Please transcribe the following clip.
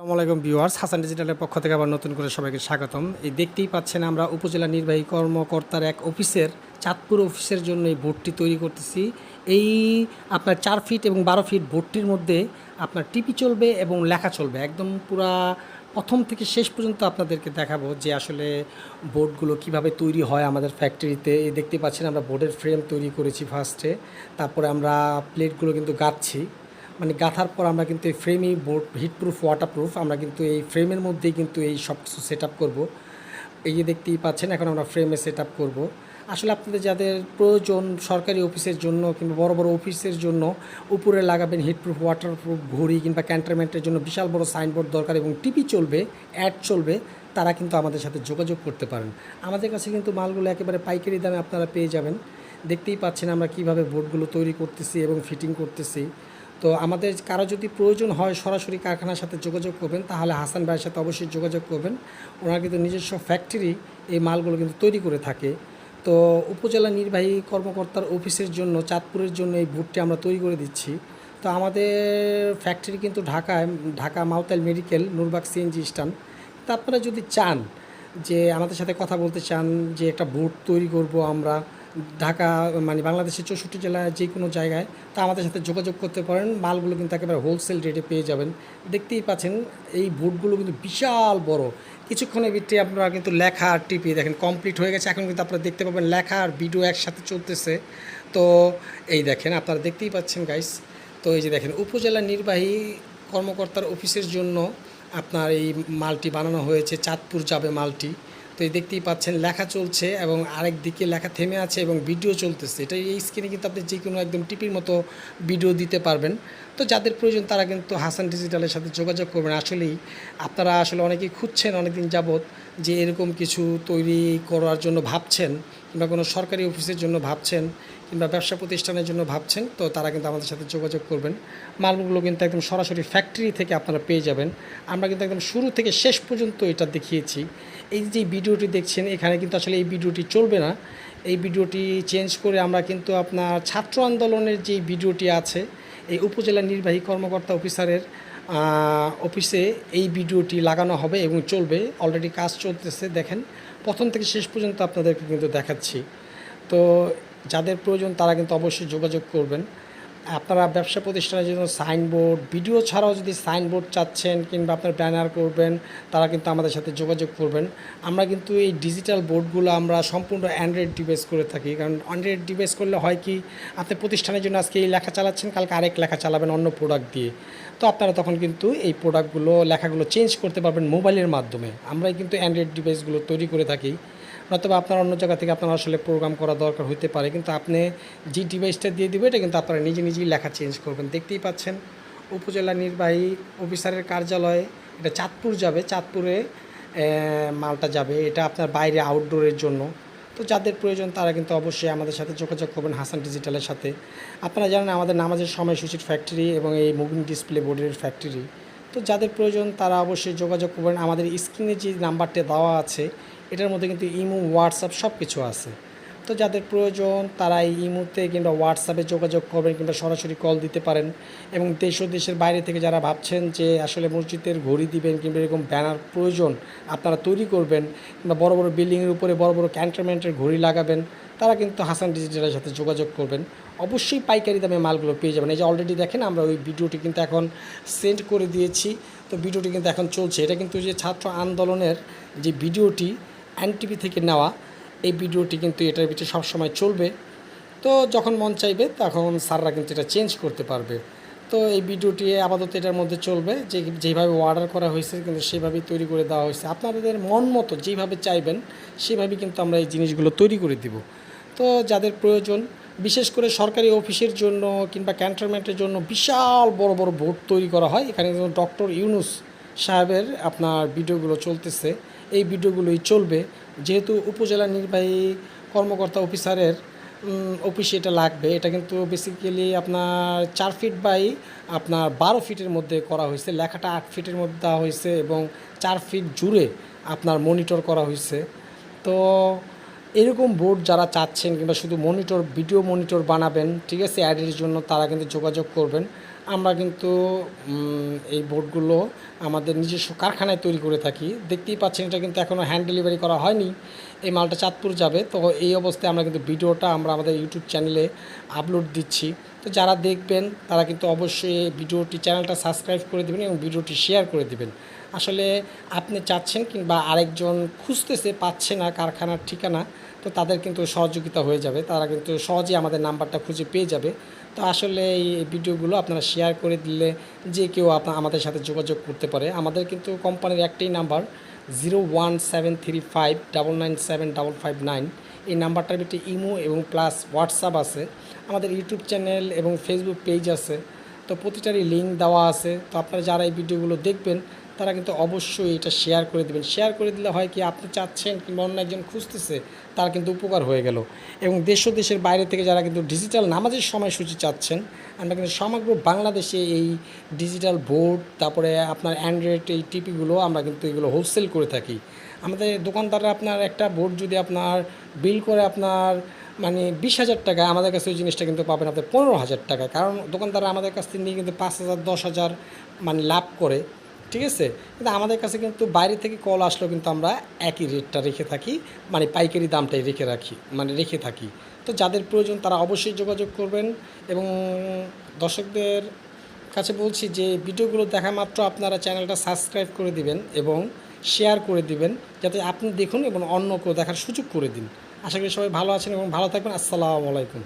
আসসালামু আলাইকুম ভিউয়ার্স, হাসান ডিজিটালের পক্ষ থেকে আবার নতুন করে সবাইকে স্বাগতম। এই দেখতেই পাচ্ছেন আমরা উপজেলা নির্বাহী কর্মকর্তার এক অফিসের, চাঁদপুর অফিসের জন্য এই বোর্ডটি তৈরি করতেছি। এই আপনার চার ফিট এবং বারো ফিট বোর্ডটির মধ্যে আপনার টিপি চলবে এবং লেখা চলবে। একদম পুরা প্রথম থেকে শেষ পর্যন্ত আপনাদেরকে দেখাবো যে আসলে বোর্ডগুলো কীভাবে তৈরি হয় আমাদের ফ্যাক্টরিতে। এই দেখতে পাচ্ছেন আমরা বোর্ডের ফ্রেম তৈরি করেছি ফার্স্টে তারপরে আমরা প্লেটগুলো কিন্তু গাচ্ছি মানে গাঁথার পর আমরা কিন্তু এই ফ্রেমই বোর্ড হিটপ্রুফ ওয়াটারপ্রুফ আমরা কিন্তু এই ফ্রেমের মধ্যেই কিন্তু এই সব কিছু সেট আপ করব। এই যে দেখতেই পাচ্ছেন, এখন আমরা ফ্রেমে সেট আপ করব। আসলে আপনাদের যাদের প্রয়োজন সরকারি অফিসের জন্য কিংবা বড় বড় অফিসের জন্য, উপরে লাগাবেন হিটপ্রুফ ওয়াটারপ্রুফ ঘড়ি কিংবা ক্যান্টারমেন্টের জন্য বিশাল বড় সাইনবোর্ড দরকার এবং টিভি চলবে অ্যাড চলবে, তারা কিন্তু আমাদের সাথে যোগাযোগ করতে পারেন। আমাদের কাছে কিন্তু মালগুলো একেবারে পাইকারি দামে আপনারা পেয়ে যাবেন। দেখতেই পাচ্ছেন আমরা কীভাবে বোর্ডগুলো তৈরি করতেছি এবং ফিটিং করতেছি। তো আমাদের কারও যদি প্রয়োজন হয় সরাসরি কারখানার সাথে যোগাযোগ করবেন, তাহলে হাসান ভাইয়ের সাথে অবশ্যই যোগাযোগ করবেন। ওনার কিন্তু নিজস্ব ফ্যাক্টরি এই মালগুলো কিন্তু তৈরি করে থাকে। তো উপজেলা নির্বাহী কর্মকর্তার অফিসের জন্য, চাঁদপুরের জন্য এই বুটটি আমরা তৈরি করে দিচ্ছি। তো আমাদের ফ্যাক্টরি কিন্তু ঢাকায়, Dhaka Matuail medical, Nurbag CNG stand তা আপনারা যদি চান যে আমাদের সাথে কথা বলতে চান যে একটা বুট তৈরি করব আমরা ঢাকা মানে বাংলাদেশের চৌষট্টি জেলায় যে কোনো জায়গায় তা আমাদের সাথে যোগাযোগ করতে পারেন। মালগুলো কিন্তু একেবারে হোলসেল রেটে পেয়ে যাবেন। দেখতেই পাচ্ছেন, এই বুটগুলো কিন্তু বিশাল বড়। কিছুক্ষণের ভিতরে আপনারা কিন্তু লেখা আর দেখেন কমপ্লিট হয়ে গেছে। এখন কিন্তু আপনারা দেখতে পাবেন লেখা আর ভিডিও একসাথে চলতেছে। তো এই দেখেন, আপনারা দেখতেই পাচ্ছেন গাইস তো এই যে দেখেন, উপজেলা নির্বাহী কর্মকর্তার অফিসের জন্য আপনার এই মালটি বানানো হয়েছে। চাঁদপুর যাবে মালটি। তো এই দেখতেই পাচ্ছেন, লেখা চলছে এবং আরেক দিকে লেখা থেমে আছে এবং ভিডিও চলতেছে। এটা এই স্ক্রিনে কিন্তু আপনি যে কোনো একদম টিপির মতো ভিডিও দিতে পারবেন। তো যাদের প্রয়োজন তারা কিন্তু হাসান ডিজিটালের সাথে যোগাযোগ করবেন। আসলেই আপনারা আসলে অনেকেই খুঁজছেন অনেকদিন যাবৎ যে এরকম কিছু তৈরি করার জন্য ভাবছেন কিংবা কোনো সরকারি অফিসের জন্য ভাবছেন কিংবা ব্যবসা প্রতিষ্ঠানের জন্য ভাবছেন, তো তারা কিন্তু আমাদের সাথে যোগাযোগ করবেন। মালগুলো কিন্তু একদম সরাসরি ফ্যাক্টরি থেকে আপনারা পেয়ে যাবেন। আমরা কিন্তু একদম শুরু থেকে শেষ পর্যন্ত এটা দেখিয়েছি। এই যে ভিডিওটি দেখছেন, এখানে কিন্তু আসলে এই ভিডিওটি চলবে না। এই ভিডিওটি চেঞ্জ করে আমরা কিন্তু আপনার ছাত্র আন্দোলনের যে ভিডিওটি আছে, এই উপজেলা নির্বাহী কর্মকর্তা অফিসারের অফিসে এই ভিডিওটি লাগানো হবে এবং চলবে। অলরেডি কাজ চলতেছে, দেখেন। প্রথম থেকে শেষ পর্যন্ত আপনাদেরকে কিন্তু দেখাচ্ছি। তো যাদের প্রয়োজন তারা কিন্তু অবশ্যই যোগাযোগ করবেন। আপনারা ব্যবসা প্রতিষ্ঠানের জন্য সাইনবোর্ড, ভিডিও ছাড়াও যদি সাইনবোর্ড চাচ্ছেন কিংবা আপনার ব্যানার করবেন, তারা কিন্তু আমাদের সাথে যোগাযোগ করবেন। আমরা কিন্তু এই ডিজিটাল বোর্ডগুলো আমরা সম্পূর্ণ অ্যান্ড্রয়েড ডিভাইস করে থাকি। কারণ অ্যান্ড্রয়েড ডিভাইস করলে হয় কি, আপনি প্রতিষ্ঠানের জন্য আজকে এই লেখা চালাচ্ছেন, কালকে আরেক লেখা চালাবেন অন্য প্রোডাক্ট দিয়ে। তো আপনারা তখন কিন্তু এই প্রোডাক্টগুলো লেখাগুলো চেঞ্জ করতে পারবেন মোবাইলের মাধ্যমে। আমরাই কিন্তু অ্যান্ড্রয়েড ডিভাইসগুলো তৈরি করে থাকি। নয়তোবা আপনার অন্য জায়গা থেকে আপনার আসলে প্রোগ্রাম করা দরকার হতে পারে, কিন্তু আপনি যে ডিভাইসটা দিয়ে দিবে, এটা কিন্তু আপনারা নিজে নিজেই লেখা চেঞ্জ করবেন। দেখতেই পাচ্ছেন, উপজেলা নির্বাহী অফিসারের কার্যালয়ে, এটা চাঁদপুর যাবে, চাঁদপুরে মালটা যাবে। এটা আপনার বাইরে আউটডোরের জন্য। তো যাদের প্রয়োজন, তারা কিন্তু অবশ্যই আমাদের সাথে যোগাযোগ করবেন, হাসান ডিজিটালের সাথে। আপনারা জানেন আমাদের নামাজের সময়সূচির ফ্যাক্টরি এবং এই মুভিং ডিসপ্লে বোর্ডের ফ্যাক্টরি তো যাদের প্রয়োজন, তারা অবশ্যই যোগাযোগ করবেন। আমাদের স্ক্রিনে যে নাম্বারটা দেওয়া আছে এটার মধ্যে কিন্তু ইমো, হোয়াটসঅ্যাপ সব কিছু আছে। তো যাদের প্রয়োজন তারা এই ইমোতে কিংবা হোয়াটসঅ্যাপে যোগাযোগ করবেন কিংবা সরাসরি কল দিতে পারেন। এবং দেশ ও দেশের বাইরে থেকে যারা ভাবছেন যে আসলে মসজিদের ঘড়ি দিবেন কিংবা এরকম ব্যানার প্রয়োজন আপনারা তৈরি করবেন কিংবা বড় বড় বিল্ডিংয়ের উপরে বড় বড় ক্যান্টনমেন্টের ঘড়ি লাগাবেন, তারা কিন্তু হাসান ডিজিটালের সাথে যোগাযোগ করবেন। অবশ্যই পাইকারি দামে মালগুলো পেয়ে যাবেন। এই যে অলরেডি দেখেন আমরা ওই ভিডিওটি কিন্তু এখন সেন্ড করে দিয়েছি। তো ভিডিওটি কিন্তু এখন চলছে। এটা কিন্তু যে ছাত্র আন্দোলনের যে ভিডিওটি এনটিভি থেকে নেওয়া এই ভিডিওটি কিন্তু এটার ভিতরে সবসময় চলবে। তো যখন মন চাইবে তখন স্যাররা কিন্তু এটা চেঞ্জ করতে পারবে। তো এই ভিডিওটি আপাতত এটার মধ্যে চলবে। যে যেভাবে অর্ডার করা হয়েছে কিন্তু সেভাবেই তৈরি করে দেওয়া হয়েছে। আপনাদের মন মতো যেভাবে চাইবেন সেভাবেই কিন্তু আমরা এই জিনিসগুলো তৈরি করে দিব। তো যাদের প্রয়োজন, বিশেষ করে সরকারি অফিসের জন্য কিংবা ক্যান্টনমেন্টের জন্য বিশাল বড় বড় বোর্ড তৈরি করা হয়। এখানে ডক্টর ইউনুস সাহেবের আপনার ভিডিওগুলো চলতেছে, এই ভিডিওগুলোই চলবে। যেহেতু উপজেলা নির্বাহী কর্মকর্তা অফিসারের অফিসে এটা লাগবে। এটা কিন্তু বেসিক্যালি আপনার চার ফিট বাই আপনার বারো ফিটের মধ্যে করা হয়েছে। লেখাটা আট ফিটের মধ্যে দেওয়া হয়েছে এবং চার ফিট জুড়ে আপনার মনিটর করা হয়েছে। তো এরকম বোর্ড যারা চাচ্ছেন কিংবা শুধু মনিটর ভিডিও মনিটর বানাবেন, ঠিক আছে? অ্যাডের জন্য তারা কিন্তু যোগাযোগ করবেন। আমরা কিন্তু এই বোর্ডগুলো আমাদের নিজস্ব কারখানায় তৈরি করে থাকি। দেখতেই পাচ্ছেন, এটা কিন্তু এখনও হ্যান্ড ডেলিভারি করা হয়নি। এই মালটা চাঁদপুর যাবে। তো এই অবস্থায় আমরা কিন্তু ভিডিওটা আমরা আমাদের ইউটিউব চ্যানেলে আপলোড দিচ্ছি। তো যারা দেখবেন, তারা কিন্তু অবশ্যই ভিডিওটি চ্যানেলটা সাবস্ক্রাইব করে দেবেন এবং ভিডিওটি শেয়ার করে দেবেন। আসলে আপনি চাচ্ছেন কিংবা আরেকজন খুঁজতেছে, পাচ্ছে না কারখানার ঠিকানা তো তাদের কিন্তু সহযোগিতা হয়ে যাবে। তারা কিন্তু সহজেই আমাদের নাম্বারটা খুঁজে পেয়ে যাবে। তো আসলে এই ভিডিওগুলো আপনারা শেয়ার করে দিলে যে কেউ আপনা, আমাদের সাথে যোগাযোগ করতে পারে। আমাদের কিন্তু কোম্পানির একটাই number zero one seven three five double nine seven double five nine এই নাম্বারটার ভিতরে ইমো এবং প্লাস হোয়াটসঅ্যাপ আছে। আমাদের ইউটিউব চ্যানেল এবং ফেসবুক পেজ আছে। তো প্রতিটারই লিঙ্ক দেওয়া আছে। তো আপনারা যারা এই ভিডিওগুলো দেখবেন তারা কিন্তু অবশ্যই এটা শেয়ার করে দেবেন। শেয়ার করে দিলে হয় কি, আপনি চাচ্ছেন কিংবা অন্য একজন খুঁজতেছে, তার কিন্তু উপকার হয়ে গেল। এবং দেশ ও দেশের বাইরে থেকে যারা কিন্তু ডিজিটাল নামাজের সময়সূচি চাচ্ছেন, আমরা কিন্তু সমগ্র বাংলাদেশে এই ডিজিটাল বোর্ড তারপরে আপনার অ্যান্ড্রয়েড এই টিপিগুলো আমরা কিন্তু এগুলো হোলসেল করে থাকি। আমাদের দোকানদাররা আপনার একটা বোর্ড যদি আপনার বিল করে আপনার মানে বিশ হাজার টাকা আমাদের কাছে ওই জিনিসটা কিন্তু পাবেন আপনার পনেরো হাজার টাকায়। কারণ দোকানদাররা আমাদের কাছ থেকে নিয়ে কিন্তু পাঁচ হাজার, দশ হাজার মানে লাভ করে। ঠিক আছে? কিন্তু আমাদের কাছে কিন্তু বাইরে থেকে কল আসলেও কিন্তু আমরা একই রেটটা রেখে থাকি মানে পাইকারি দামটাই রেখে রাখি মানে রেখে থাকি। তো যাদের প্রয়োজন তারা অবশ্যই যোগাযোগ করবেন এবং দর্শকদের কাছে বলছি যে, ভিডিওগুলো দেখা মাত্র আপনারা চ্যানেলটা সাবস্ক্রাইব করে দিবেন এবং শেয়ার করে দিবেন, যাতে আপনি দেখুন এবং অন্য কেউ দেখার সুযোগ করে দিন। আশা করি সবাই ভালো আছেন এবং ভালো থাকবেন। আসসালামু আলাইকুম।